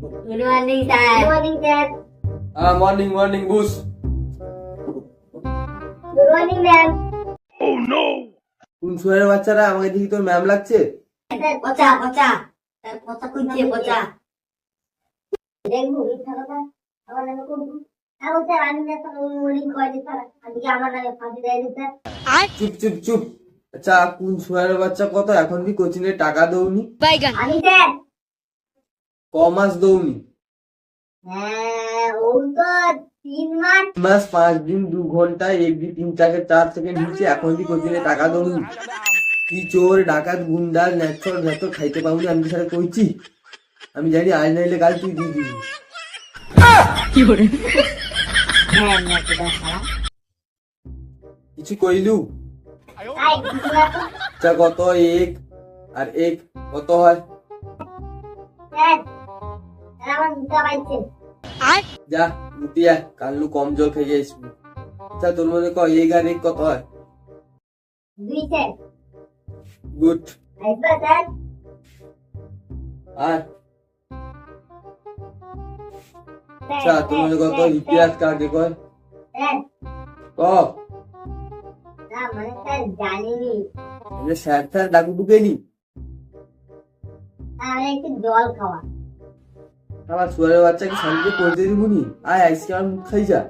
Good morning sir good morning sir হ্যাঁ morning morning বুস good morning ma'am কোন শুয়ারের বাচ্চারা আমাকে দেখি তোর ম্যাম লাগছে? পচা পচা। পচা খুঁজছে পচা। দেখব মিথ্যা কথা? আমার নামে করব স্যার। চুপ চুপ চুপ। আচ্ছা কোন শুয়ারের বাচ্চা কত? এখন কি কোচিং এ টাকা দৌনি আমি স্যার ক মাস দৌনি হ্যাঁ তিন মাস। পাঁচ দিন দু ঘণ্টা এক দিন তিন চাকে চার সেকেন্ড নিচে এখন কি কোচিং এ টাকা দৌনি কি চোর ডাকাত গুন্ডাল ন্যাচর যত খাইতে পাবনি আমি কি সাথে কইছি? আমি জানি আজ নাইলে কাল তুই দিয়ে দিবি। আমি একটা সারা কিছু কইলু? না আচ্ছা কত এক আর এক কত হয়? আমার যা কালু কম জল খেয়ে আসবি আচ্ছা তোর মনে কয় এক আর কত হয়? দুই স্যার গুড। স্যার আর? আচ্ছা তোর মনে কত ইতিহাস ক? না মানে স্যার জানিনি। স্যার স্যার ডাকু ঢুকেনি। আমি একটু জল খাওয়া। আমার শুয়ারের বাচ্চাকে শান্তি করে দিবুনি দিবনি আয় আইসকে আমার মুখ খাই যা